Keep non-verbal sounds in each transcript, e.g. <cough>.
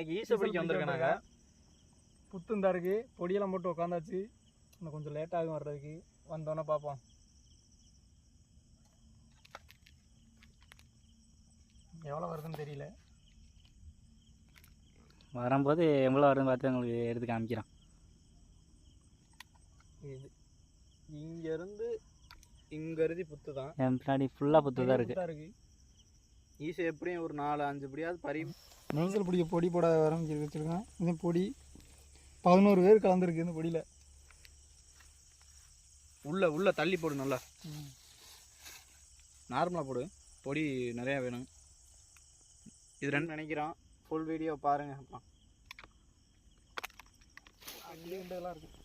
இன்னைக்கு ஈச பிடிக்க வந்திருக்கேன் நாங்க புத்துந்தா இருக்கு. பொடியெல்லாம் போட்டு உட்காந்தாச்சு இன்னும் கொஞ்சம் லேட் ஆகும் வர்றதுக்கு. வந்தோன்னே பார்ப்போம் எவ்வளோ வருதுன்னு தெரியல. வரும்போது எவ்வளோ வருதுன்னு பார்த்து உங்களுக்கு எடுத்து காமிக்கிறேன். இது. இங்க இருந்து இங்க இறுதி புத்து தான். என் பின்னாடி ஃபுல்லாக புத்து தான் இருக்குது ஈச எப்படியும் ஒரு நாலு அஞ்சு பிடியாவது பறி நீச்சல் பிடிக்க பொடி போட ஆரம்பிச்சு வச்சுருக்கேன். இது பொடி. பதினோரு பேர் கலந்துருக்கு இந்த பொடியில். உள்ள உள்ள தள்ளி போடு நல்லா. நார்மலா போடு. பொடி நிறைய வேணும். இது ரெண்டு நினைக்கிறோம். ஃபுல் வீடியோ பாருங்க. அப்புறம் எல்லாம் இருக்கு.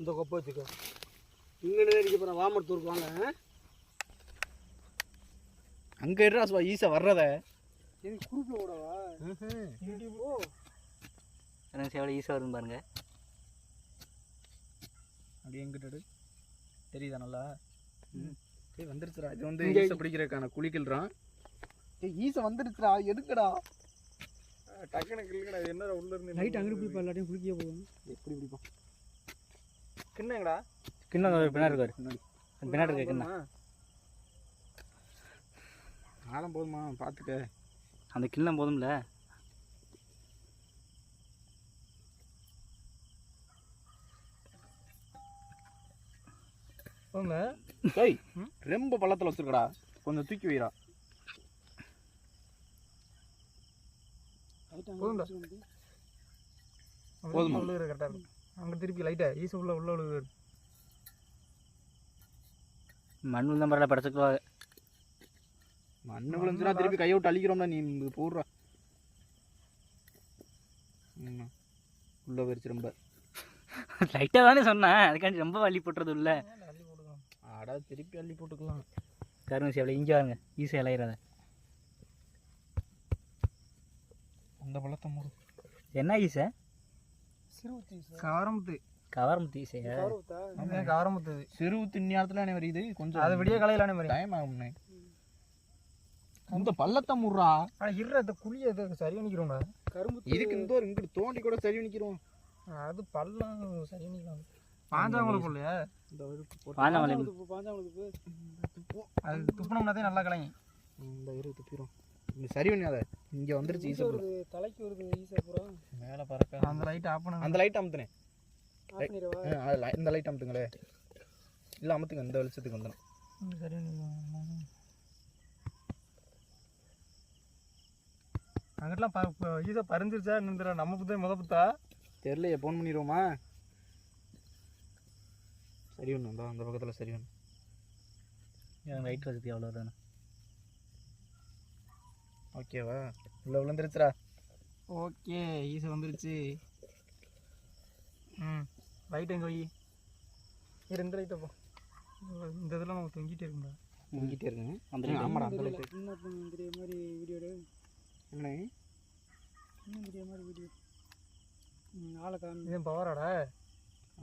இந்த கொப்பை வச்சுக்கோ. இங்கே அடிக்க போகிறேன் வாமரத்தூருக்கு வாங்க. அங்க இருடா சுவா ஈச வர்றத. எனக்கு குரூப்பில் விடவா ஓ எனக்கு எவ்வளோ ஈஸியாக வருதுன்னு பாருங்க. அப்படியே எங்கிட்ட எடு. தெரியுதா நல்லா? ஏய் வந்துருச்சுடா. இது வந்து ஈச பிடிக்கிறதுக்கான குளிக்கல்றான் ஏய் ஈச வந்துருச்சுடா. எடுக்கடா டக்குனு கிளிக்கடா என்னடா உள்ள இருந்து நைட் அங்கிட்டு போய் எல்லாத்தையும் குளிக்க போகும் எப்படி பிடிப்பான் கிண்ணங்கடா. கிண்ணம் பின்னாடி இருக்காரு பின்னாடி. இருக்க கிண்ணம். ஆழம் போதுமா? பார்த்துக்க. அந்த கிண்ணம் போதும்ல. டேய் ரொம்ப பள்ளத்துல வச்சிருக்கடா. கொஞ்சம் தூக்கி வைடா. போதுமா? உள்ள கரெக்டாக இருக்கும் அங்கே திருப்பி லைட்டா ஈஸி உள்ள உள்ள உள்ள மண் தான் பரவாயில்ல படைச்சுக்குவாங்க. மண்ணு விழுந்துச்சுனா திருப்பி கையை விட்டு அழிக்கிறோம்டா நீ போடுறா. ம். உள்ள போயிருச்சு ரொம்ப. லைட்டாக தானே சொன்னேன். அதுக்காண்டி ரொம்ப வலி போட்டுறது இல்லை. அள்ளி ஆடா திருப்பி அள்ளி போட்டுக்கலாம். கருங்க எவ்வளோ இங்கே வாங்க ஈஸியாக இலையிறாத அந்த பள்ளத்தை மூடு. என்ன ஈஸை? காரமுத்து கவரமுத்து இது. சிறு திண்ணி நேரத்துல என்ன வருது கொஞ்சம் அது விடிய கலையிலானே மாதிரி டைம் ஆகும்ண்ணே இந்த பள்ளத்தை முடுறா. ஆனால் இருற அந்த குழியை இதை சரி பண்ணிக்கிறோம்டா. கரும்பு இதுக்கு இந்த ஒரு இங்கிட்டு தோண்டி கூட சரி பண்ணிக்கிறோம். அது பள்ளம் சரி பண்ணிக்கலாம். பாஞ்சாங்குளம் போடலையா இந்த பாஞ்சமலை பாஞ்சாவளுக்கு அது துப்புனோம்னாதே நல்லா கலையும் இந்த இரு துப்பிடும் இங்க சரி பண்ணியாத. இங்க வந்துருச்சு ஈச தலைக்கு வருது பூரா மேல பறக்க. அந்த லைட் ஆஃப் பண்ண அந்த லைட் அமுத்துனே இந்த லைட் அமுத்துங்களே. இல்ல அமுத்துங்க இந்த வெளிச்சத்துக்கு வந்துடும் அங்கிட்டலாம் ஈஸா பறிஞ்சிருச்சா தெரியல நம்ம புத்தே முத புத்தா? தெரியலையே ஃபோன் பண்ணிடுவோமா? சரி ஒன்று அந்த அந்த பக்கத்துல சரி ஒன்று லைட் வசதி எவ்வளோ வருதுன்னு ஓகேவா உள்ள விழுந்துருச்சுடா. ஓகே ஈஸா வந்துருச்சு. ம். லைட் எங்கே இரு, இந்த லைட்டை போ. இந்த இதில் நம்ம தொங்கிட்டே இருக்கும்டா இங்கிட்டே இருக்குங்க அந்த. ஆமாடா அந்த லைட் தெரிய மாதிரி வீடியோ என்ன இன்னும் தெரிய மாதிரி வீடியோ ஆளை காமி இது பவராடா?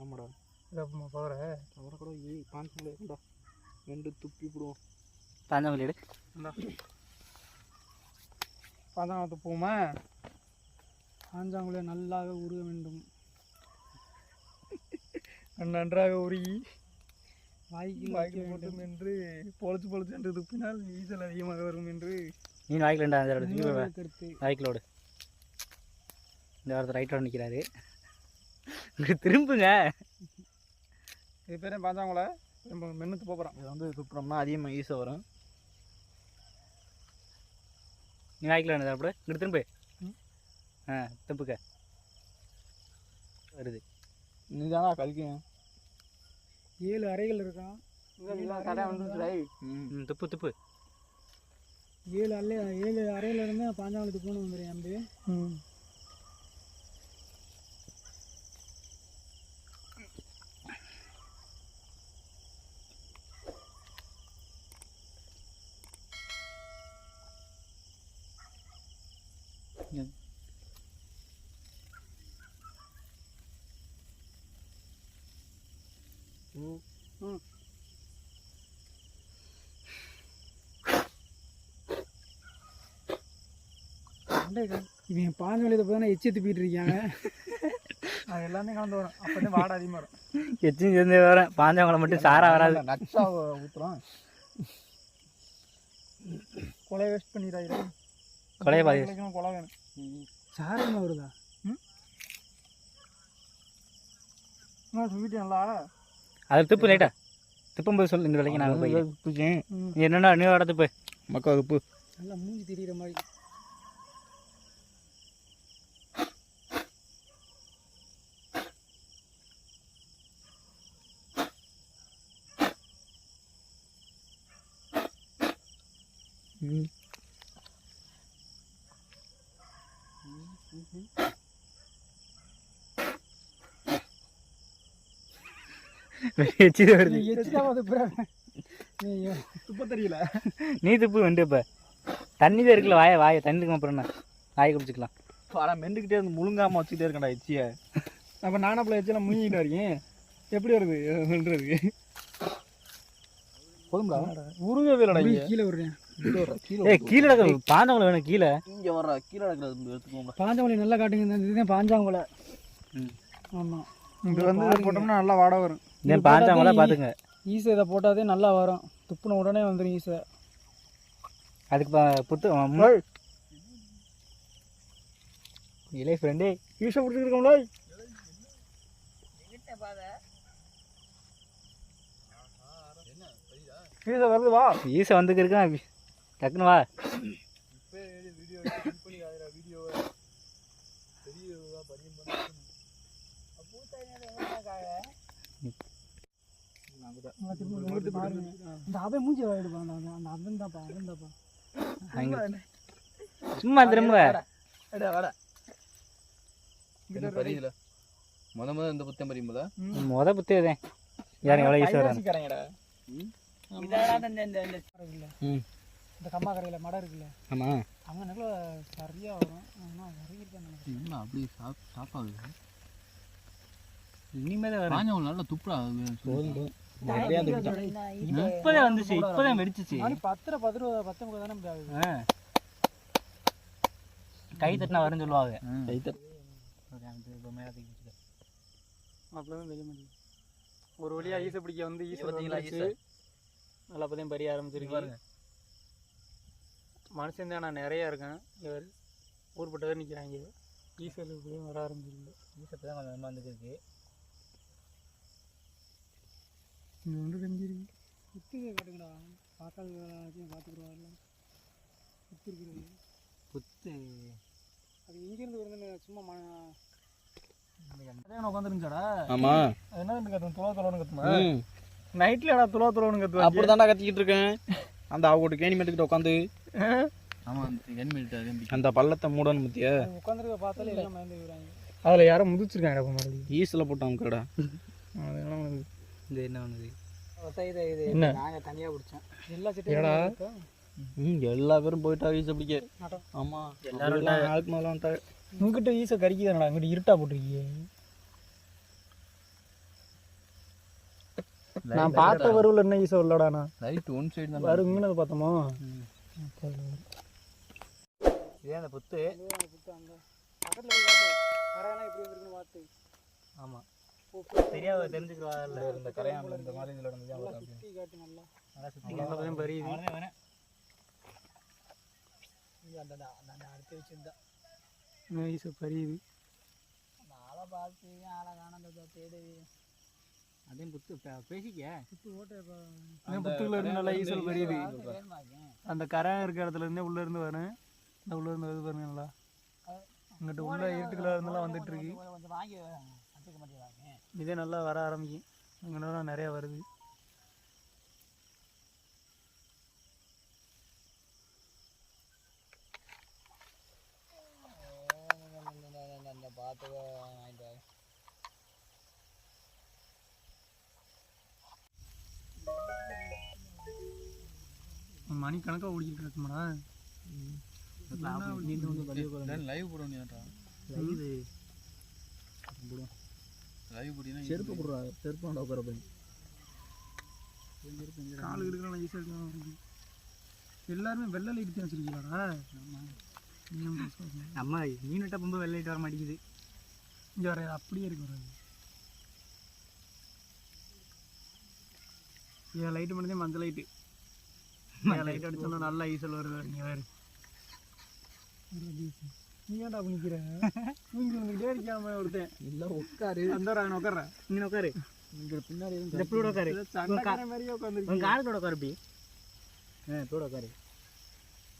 ஆமாடா. இதை பவரா? அவரை கூட ஏய் பாஞ்சங்களே கொண்டா ரெண்டு துப்பி விடுவோம் பாஞ்சமல்லி எடு. பாதாளத்து பூமா பாஞ்சாங்குளே நல்லாக உருக வேண்டும். நன்றாக உருகி வாய்க்கு வாய்க்கு போட்டும் என்று பொழைச்சு பொழைச்சு என்று துப்பினால் ஈசல் அதிகமாக வரும் என்று நீ வாய்க்கில் ரெண்டு அந்த இடத்துல கருத்து. வாய்க்கிலோடு இந்த வாரத்தை ரைட்டோட நிற்கிறாரு திரும்புங்க. இது பேரே பாஞ்சாங்கள நம்ம மென்னுத்து போகிறோம் இதை வந்து துப்புனோம்னா அதிகமாக ஈஸியாக வரும். நீ வாய்க்கில் வேணும் அப்படி இங்கிட்டு திரும்பு. ம். ஆ திரும்புக்க. வருது. நீ தானா கழிக்கும் ஏழு அறைகள் இருக்கான். துப்பு துப்பு ஏழு அல்ல ஏழு அறையில் இருந்தால் பாஞ்சாங்குளத்துக்கு போகணும் வந்துடுறேன் அம்பு. ம் இவன் பாஞ்சவழியில் போய் தானே எச்சி துப்பிட்டு இருக்காங்க. அது எல்லாமே கலந்து வரும். அப்போ வந்து வாடை அதிகமாக வரும். எச்சும் சேர்ந்து வரேன் பாஞ்சவங்களை மட்டும் சாரா வராது. நட்ஸா ஊற்றுறோம் கொலை வேஸ்ட் பண்ணிடாது கொலையை பாதி கொலை வேணும். வருதா? என்ன சொல்லிட்டு நல்லா அது துப்பு லைட்டா. துப்பும் போது சொல்லு இந்த வேலைக்கு நான் போய். நீ என்னென்ன நீ வர துப்பு. மக்கா உப்பு நல்லா மூஞ்சி தெரியுற மாதிரி. <laughs> எச்சி வருது. துப்ப தெரியல. நீ துப்பு வந்து இப்போ தண்ணி தான் இருக்குல்ல வாய வாய தண்ணி இருக்கும் அப்புறம் என்ன? வாயை குடிச்சிக்கலாம். ஆனால் மெண்டுக்கிட்டே இருந்து முழுங்காம வச்சுக்கிட்டே இருக்கேன்டா எச்சிய. அப்போ நானப்பில் வச்சு முங்கிட்டு வரீங்க எப்படி வருது? பண்ணுறது போதும்டா. உருகவே இல்லடா இங்க. கீழே விடுறேன் ஏய் கீழே கிடக்கு பாஞ்சவங்களை வேணும் கீழே. இங்க வர்ற கீழே எடுத்துக்கோங்க. பாஞ்சாவளி நல்லா காட்டுங்க இதுதான் பாஞ்சாங்குலை. ம். ஆமாம் இது வந்து போட்டோம்னா நல்லா வாடை வரும். இந்த பாஞ்சவங்கள பார்த்துங்க ஈஸை இதை போட்டாதே நல்லா வரும். துப்புன உடனே வந்துடும் ஈஸை அதுக்கு புத்து மு- இலே ஃப்ரெண்டே ஈஸை பிடிச்சிருக்கோம்ல. ஈஸை வருது வா. ஈசை வந்துக்கு இருக்கான். டக்குன்னு வா. இந்த அவன் மூஞ்சி எடுப்பான் அந்த அந்த அவன் தான்ப்பா அவன் தான்ப்பா சும்மா திரும்ப முத முத இந்த புத்தம் பரியும்போதா முத புத்தேதேன் யார் எவ்வளோ ஈஸி வரான் ஈஸிக்காரங்கடா ம் இந்த கம்மா கரையில் மடம் இருக்குல்ல ஆமாம் அங்கே நல்லா சரியாக வரும் ஆனால் என்ன அப்படி சாப் சாப்பாடு இனிமே தான் வரும் காஞ்சவங்க நல்லா துப்புடா இப்போதான் வந்துச்சு இப்போதான் வெடிச்சிச்சு. பத்தரை பத்து ரூபா பத்தொம்பது தானே. கை தட்டினா வரும்னு சொல்லுவாங்க. மாட்டேங்குது ஒரு வழியா ஈஸை பிடிக்க வந்து வந்துருச்சு. நல்லா பதையும் பறிய ஆரம்பிச்சிருக்கு. மனுஷன் தான் நான் நிறைய இருக்கேன். இவர் ஊர்பட்டவர் நிற்கிறாங்க இப்படியும் வர ஆரம்பிச்சிருக்கு. ஈசத்தை தான் கொஞ்சம் வந்துருக்கு இங்கே வந்து தெரிஞ்சிருக்கு குத்து கட்டுங்கடா பார்க்காத எல்லாத்தையும் பார்த்துக்குறோம் குத்து. இருக்குது புத்து அது இங்கேருந்து வந்து சும்மா ம உட்காந்துருந்துச்சாடா ஆமா. அது என்ன கத்தும் துளா துளோன்னு கத்துமா நைட்லடா துளா துளோன்னு கத்துவா அப்படிதான்டா கத்திக்கிட்டு இருக்கேன். அந்த அவங்க கேணி மேட்டுக்கிட்ட உட்காந்து அந்த பள்ளத்தை மூடணும் பத்தியா? உட்காந்துருக்க பார்த்தாலே எல்லாம் விடுறாங்க அதில் யாரும் முதிச்சிருக்காங்க ஈஸில் போட்டாங்க கடா அதெல்லாம் இது என்ன பண்ணுது இது இது என்ன? நாங்கள் தனியாக பிடிச்சோம் எல்லா ஏடா? செட்டையும் ம் எல்லா பேரும் போயிட்டா ஈஸை பிடிக்க. நடம். ஆமா. எல்லாரும் ஆளுக்கு மேலே வந்துட்டாங்க உங்ககிட்ட ஈஸை கறிக்குதானடா அங்கிட்ட இருட்டா போட்டிருக்கீங்க நான் பார்த்த வருவில் என்ன ஈஸை இல்லடாண்ணா லைட் ஒன் சைடு தான் வரும் இங்கே பார்த்தோமா? இதே அந்த புத்து. பக்கத்தில் போய் பார்த்து கரையெல்லாம் எப்படி வந்துருக்குன்னு பார்த்து. ஆமா. தெரியாத தெரிஞ்சுக்கிறவாள் இந்த கரையான் இந்த மாதிரி இதில் நடந்து நல்லா சுற்றி காட்டு நல்லா. அந்த அந்த அடுத்து வச்சுருந்தா. ஈஸை பறியுது ஆளை பார்த்து ஆளை காணாத தேடு. அதையும் புத்து பே- பேசிக்க. புத்து ஓட்டை புத்துக்குள்ள இருந்து நல்லா ஈசல் பறியுது வேணுமாக்கேன் அந்த கரை இருக்கிற இடத்துல இருந்தே உள்ள இருந்து வரும் இந்த உள்ள இருந்து வருது பாருங்க நல்லா. இங்கிட்ட உள்ள இருட்டுக்குள்ள இருந்தெல்லாம் வந்துட்டு இருக்கு. வச்சுக்க மாட்டேங்கிறாங்க. இதே நல்லா வர ஆரம்பிக்கும் இங்கே நிறைய வருது. அந்த பார்த்து வாங்கிட்டு மணி கணக்காக ஓடிக்கிட்டு இருக்குமாடா. லைவ் போட வேண்டியதான்டா இது லைவ் போட்டீங்கன்னா செருப்பு போடுறா செருப்பு வேண்டாம் உட்கார போய். காலு கிடுக்கலாம் ஈஸியாக இருக்கலாம் எல்லாருமே வெள்ளை லைட் தான் வச்சிருக்கீங்களாடா? நம்ம மீன் விட்ட பம்பு வெள்ளையிட்டு வர மாட்டேங்குது. இங்கே வர அப்படியே இருக்கு வராது என் லைட்டு மட்டும் மஞ்சள் லைட்டு என் லைட் அடிச்சோன்னா நல்ல ஈசல் வருது. நீ வேறு. நீ ஏன்டா நிற்கிற நீங்க வந்துக்கிட்டே இருக்காம ஒருத்தன். இல்லை உட்காரு. அந்த உட்கார்றேன் இங்கே உட்காரு. இங்கே பின்னாடி இந்த பிள்ளோட உட்காரு. சண்டைக்கார மாதிரியே உட்காந்துருக்கு காலத்தோட உட்காரு இப்படி. ஆ தோட உட்காரு.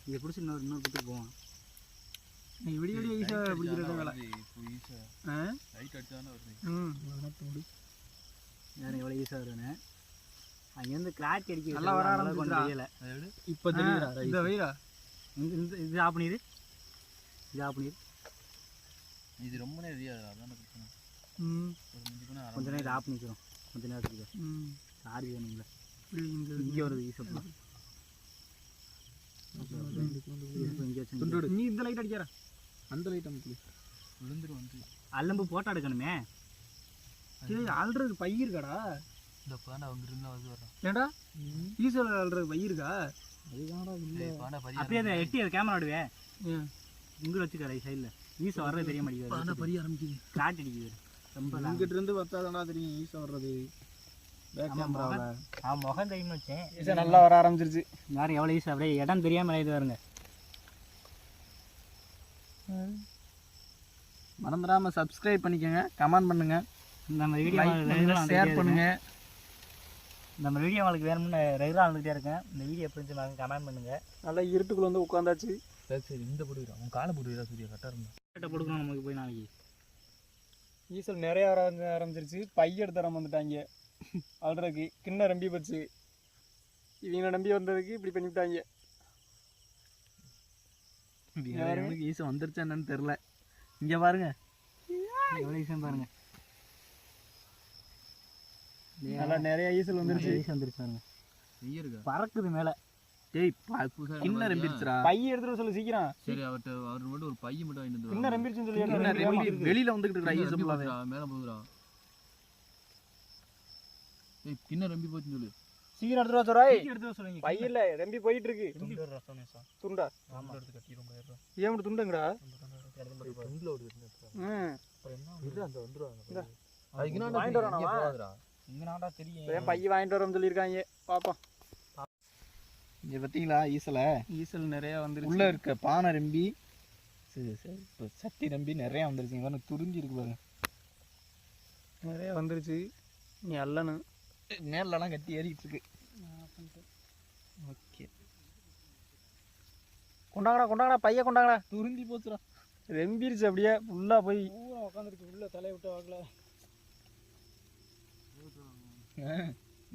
இதை பிடிச்சி இன்னொரு இன்னொரு கொடுத்துட்டு போவான். நீ விடிய விடிய ஈஸியாக பிடிக்கிறது வேலை. ஆ? ம். யாரும் எவ்வளோ ஈஸியாக வருவேன்னு அங்கேருந்து கிளாட் அடிக்க நல்லா வர? தெரியல இப்போ தெரியுதா இந்த வெயிலா? இந்த இந்த இது ஆஃப் பண்ணிடு. இது பண்ணிடு இது ரொம்ப நேரம் அதான் பிரச்சனை? ம். கொஞ்ச நேரம் ஆஃப் பண்ணிக்கிறோம் கொஞ்ச நேரத்துக்கு ம். சார்ஜ் வேணும்ல இங்கே வருது வச்சு நீ இந்த லைட் அடிக்கிற? அந்த லைட் அமுக்கு. விழுந்துரும் வந்து. அல்லம்பு போட்டோ எடுக்கணுமே சரி ஆல்ரெடி பை இருக்காடா இந்த பாண்டா அவங்க இருந்தால் வந்து வர்றான் ஏன்டா ஈசல் ஆல்ரெடி பை இருக்கா பாண்டா அப்படியே எட்டி அதை கேமரா ஏன் இங்கே வச்சுக்க ரைட் சைடில் ஈஸை வர்றது தெரிய மாட்டேங்குது பறி ஆரம்பிக்குது. கிளாட் அடிக்குது. ரொம்ப. இங்கிட்ட இருந்து பார்த்தாதானா தெரியும் ஈஸா வர்றது. பேக் ஆமா, கேமராவில் நான் முகம் தெரியுமா வச்சேன். ஈசா நல்லா வர ஆரம்பிச்சிருச்சு. யாரும் எவ்வளோ ஈஸி அப்படியே இடம் தெரியாமல் இது வருங்க மறந்துடாம சப்ஸ்கிரைப் பண்ணிக்கோங்க கமெண்ட் பண்ணுங்க. நம்ம வீடியோ ஷேர் பண்ணுங்க நம்ம வீடியோ உங்களுக்கு வேணும்னு ரெகுலராக வந்துகிட்டே இருக்கேன் இந்த வீடியோ இருந்துச்சு கமெண்ட் பண்ணுங்க. நல்லா இருட்டுக்குள்ள வந்து உட்காந்தாச்சு. சரி சரி இந்த போடுகிறான் அவன் காலை போடுகிறா சூர்யா கரெக்டாக இருந்தான் கிட்ட கொடுக்கணும் நமக்கு போய் நாளைக்கு. ஈசல் நிறைய வர ஆரம்பிச்சிருச்சு. பை எடுத்து தர வந்துட்டாங்க ஆல்ரெடி கிண்ண நம்பி போச்சு. இவங்க நம்பி வந்ததுக்கு இப்படி பண்ணிவிட்டாங்க ஈஸா வந்துருச்சா என்னன்னு தெரில இங்க பாருங்க. எவ்வளோ ஈஸியாக பாருங்க. நல்லா நிறைய ஈசல் வந்துருச்சு. ஈஸி வந்துருச்சு பாருங்க. பறக்குது மேலே. டேய் கிண்ண ரெம்பிருச்சுடா? பை எடுத்துட்டு வர சொல்லு சீக்கிரம். சரி அவர்கிட்ட அவர் மட்டும் ஒரு பையன் மட்டும் வாங்கிட்டு கிண்ண வந்து நம்பிருச்சுன்னு சொல்லி கிண்ண என்ன ரெம்பி வெளியில வந்துகிட்டு இருக்கா ஈஸா ஃபுல்லாவே மேலே போகுதுடா. ஏய் கிண்ண ரம்பி போச்சுன்னு சொல்லு. சீக்கிரம் வர சொல்றாய் எடுத்து வர சொல்லுங்க பை இல்ல ரெம்பி போயிட்டு இருக்கு. துண்டா எடுத்து கட்டி ரொம்ப ஏறுறோம் ஏன் துண்டுங்கடா? துண்டில் ஒரு ம் அந்த வந்துருவாங்க வாங்கிட்டு வரானா இங்கே நாடா தெரியும். வாங்கிட்டு பாப்போம். இங்க பாத்தீங்களா ஈசல? ஈசல் நிறைய வந்துருச்சு. உள்ள இருக்க பானை ரெம்பி சரி சரி இப்போ சட்டி ரெம்பி நிறைய வந்துருச்சு. இங்க பாருங்க துருஞ்சி இருக்கு பாருங்க. நிறைய வந்துருச்சு. நீ அல்லணும் நேர்லலாம் கட்டி ஏறிட்டு இருக்கு. ஓகே. கொண்டாங்கடா கொண்டாங்கடா பைய கொண்டாங்கடா. துருந்தி போச்சுடா. ரெம்பிருச்சு அப்படியே ஃபுல்லா போய். உட்காந்துருக்கு உள்ள தலையை விட்டு வாக்கல.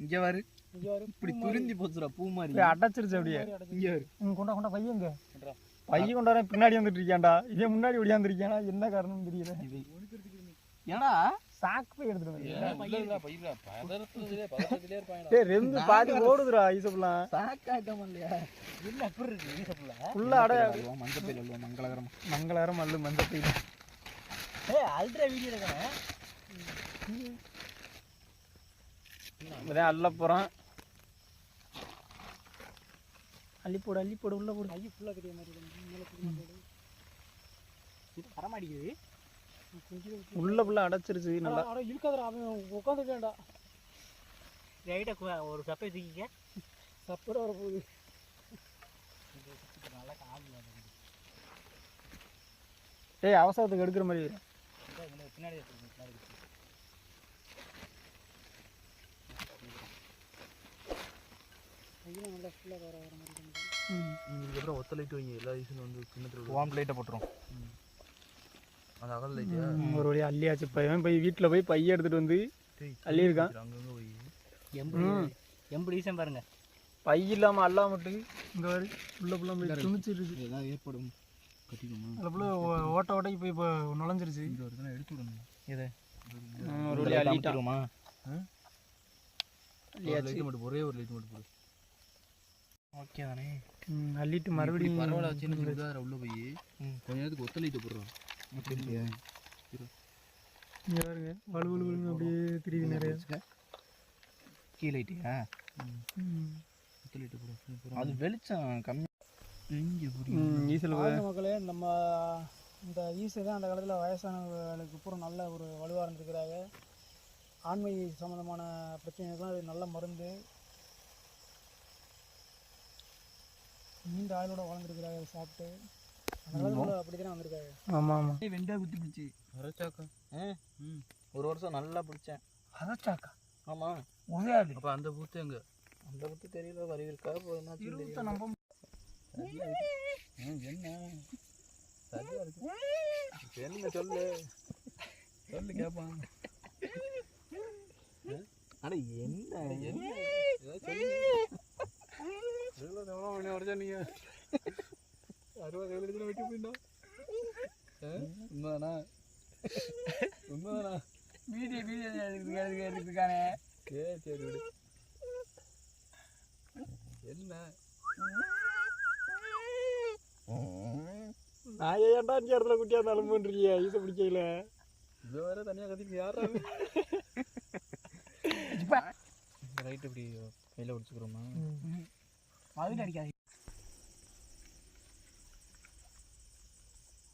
இங்க பாரு. இப்படி துருந்தி போச்சுடா பூ மாதிரி அடைச்சிருச்சு அப்படியே. இங்க ம், கொண்டா கொண்டா பையன் எங்க பைய கொண்டாட பின்னாடி வந்துட்டு இருக்கியாண்டா? இதே முன்னாடி ஒடியாந்துருக்கியானா என்ன காரணம் தெரியல. ஏடா சாக்கு போய் எடுத்துட்டு ரெம்பு பாதி ஓடுதுடா ஐசப்லாம் சாக்காயிட்டோம் இல்லையா? என்ன எப்படி இருக்கு ஃபுல்லாக ஃபுல்லா அட. பயிர் அல்வா மங்களகரமா. மங்களகரம் மல்லு மஞ்சள் பை ஏய் அல்ட்ரா வீடியோ எடுக்கிறேன். இப்பதான் அள்ள அள்ளி போடு அள்ளி போடு உள்ள போடு. ஐயோ ஃபுல்லா கட்டிய மாதிரி வரமாட்டேங்குது உள்ள ஃபுல்லா அடைச்சிருச்சு நல்லா. இருக்காதடா அவன் உட்காந்துட்டேன்டா ரைட்டாக ஒரு சப்பை தூக்கிக்க. சப்பர வர போகுது நல்லா கால் டேய் அவசரத்துக்கு எடுக்கிற மாதிரி பின்னாடி நல்லா ஃபுல்லாக வர வர மாதிரி இதுக்கப்புறம் ஒத்த லைட் வைங்க எல்லா ஈஸும் வந்து லைட்டை போட்டுரும். அந்த அகல் லைட்டு ம், ஒரு வழியா அள்ளியாச்சு பையன் போய் வீட்டில் போய் பைய எடுத்துட்டு வந்து அள்ளி இருக்கான் அங்கங்கே போய்? எம்படி எம்படி ஈஸம் பாருங்க. பை இல்லாம அல்லா மட்டும் இங்க வரு உள்ள ஃபுல்லா போய் துணிச்சிருச்சு. ஏதாவது ஏற்படும் அதுல ஓட்ட ஓட்டைக்கு போய் இப்போ நுழைஞ்சிருச்சு. இந்த ஒரு இதெல்லாம் எடுத்து விடணும். ம், ஒரு ஒரே ஒரு லைட் மட்டும் போடு. ஓகே தானே ம், அள்ளிட்டு மறுபடியும் பரவாயில்ல வச்சு சுதார உள்ள போய். கொஞ்ச நேரத்துக்கு ஒத்த லைட்டை போடுறோம். இங்க பாருங்க வலு வலு வலுன்னு அப்படியே திரிவு நிறைய. கீ லைட்டியா ம். ஒத்த லைட்டை போடுறோம் அது வெளிச்சம் கம்மி. ஈசல் மக்களே நம்ம இந்த ஈஸை தான் அந்த காலத்தில் வயசானவர்களுக்கு பூரா நல்ல ஒரு வலுவாக இருந்திருக்கிறாங்க. ஆண்மை சம்மந்தமான பிரச்சனைகள்லாம் நல்ல மருந்து. நீண்ட ஆயுளோட வாழ்ந்துருக்கிறாங்க இதை சாப்பிட்டு. அப்படி தானே ஆமாம் ஆமாம் வெண்டா குத்தி பிடிச்சி அரைச்சாக்கா ஒரு வருஷம் நல்லா பிடிச்சேன். அரைச்சாக்கா ஆமாம் உதயாது அப்போ அந்த பூத்து எங்க? அந்த பற்றி தெரியல வருவிருக்கா. நம்ம ம், என்ன? சரியா இருக்கு. என்ன சொல்லு. சொல்லு கேட்பான் அட என்ன? என்ன சொல்லு. எவ்வளோ தவறாக பண்ணி உடச்சா நீங்க அறுபது எழுபது வெட்டி போயிட்டோம் உண்மைதானா உண்மைதானா வீடியோ எடுத்துக்க எடுத்துக்கானே சரி சரி விடு என்ன நான் ஏன்டா இந்த இடத்துல குட்டியாக இருந்தாலும் பண்ணுறியா ஈஸை பிடிக்கல இவ்வளோ வேற தனியாக கத்திட்டு யாரா ரைட் இப்படி கையில் பிடிச்சிக்கிறோமா மதுட்டு அடிக்காது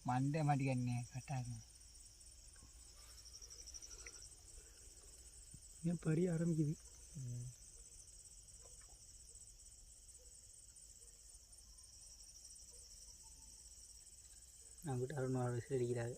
மண்டே மாட்டிக்கானே கட்டாது ஏன் பறி ஆரம்பிக்குது? நம்மகிட்ட அருண் விசில் அடிக்கிறாங்க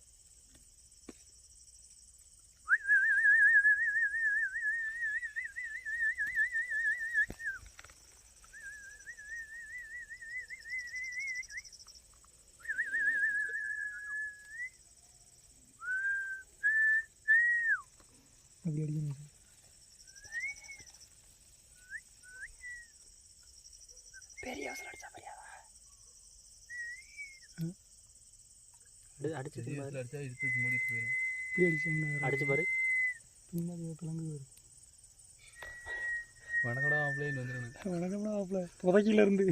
அப்படி அடிக்கணும் பெரிய அவசரம் அடிச்சா பெரியாதா அடி- அடிச்சு அடிச்சா இழுத்து மூடிட்டு போயிடும் இப்படி அடிச்சோம்னா அடிச்சு பாரு. பின்னாடி கிளம்பி வரும். வணக்கடா ஆஃப்லைன் வந்துடணும் வணக்கம்னா ஆப்பில் புதைக்கில இருந்து.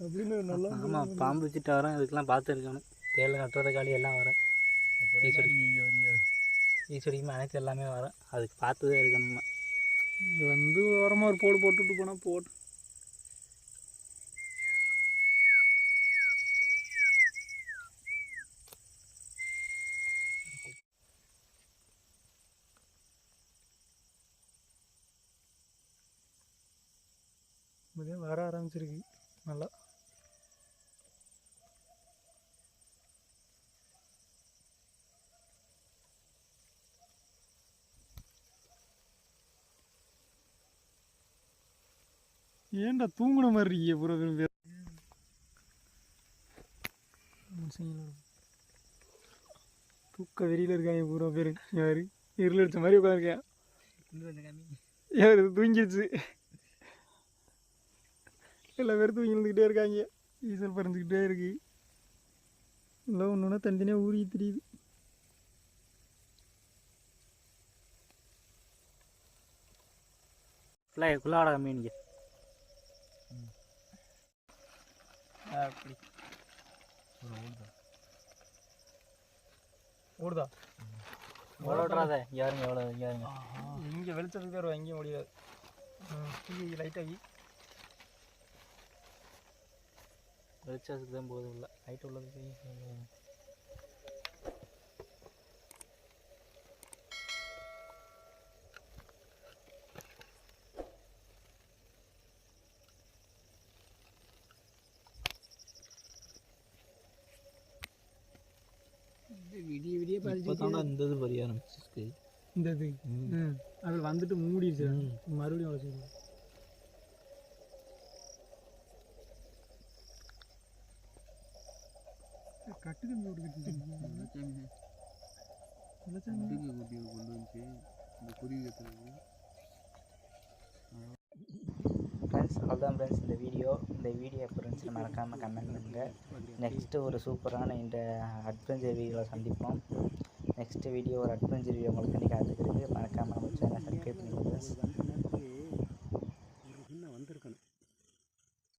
அப்படின்னு நல்லா ஆமாம் பாம்பு வச்சுட்டு வரோம் இதுக்கெல்லாம் பார்த்து இருக்கணும். தேல் நட்டுறத காலி எல்லாம் வரும். அப்புறம் ஈஸ்வரி. அனைத்து எல்லாமே வரும். அதுக்கு பார்த்துதான் இருக்கணும் இது வந்து ஓரமாக ஒரு போடு போட்டுட்டு போனால் போட்டு. இப்போதே வர ஆரம்பிச்சிருக்கு. நல்லா ஏன்டா தூங்குன மாதிரி இருக்கீங்க பூரா பேரும் பேர் தூக்க வெறியில் இருக்காங்க பூரா பேர். யாரு? இருள் அடிச்ச மாதிரி உட்காந்துருக்கேன் யார்? தூங்கிடுச்சு. எல்லா பேரும் தூங்கி இருந்துக்கிட்டே இருக்காங்க. ஈசல் பறந்துக்கிட்டே இருக்கு. எல்லாம் ஒன்று ஒன்றா தனித்தனியாக ஊறி தெரியுது. ஃபுல்லாக குள்ளாட மீனுங்க அப்படி. ஓடுதா ஓடாத யாருங்க எவ்வளோ யாருங்க இங்கே வெளிச்சத்துக்கு வரும் எங்கேயும் முடியாது. லைட்டாகி வெளிச்சத்துக்கு தான் போகுது உள்ள. லைட் உள்ளது இந்த இது பரிய ஆரம்பிச்சிருக்கு இந்த இது அதில் வந்துட்டு மூடிடுச்சு. மறுபடியும் விட்டுக்கிட்டு குட்டிக்கு குட்டி கொண்டு இந்த குருவி ஃப்ரெண்ட்ஸ் அவ்வளோதான் ஃப்ரெண்ட்ஸ் இந்த வீடியோ இந்த வீடியோ எப்போ இருந்துச்சு மறக்காமல் கமெண்ட் பண்ணுங்கள் நெக்ஸ்ட்டு ஒரு சூப்பரான இந்த அட்வென்ச்சர் வீடியோவில் சந்திப்போம். நெக்ஸ்ட் வீடியோ ஒரு அட்வென்ச்சர் வீடியோ உங்களுக்கு காத்துக்கிறது மறக்காமல் நம்ம சேனல் சப்ஸ்கிரைப் பண்ணிக்கோங்க.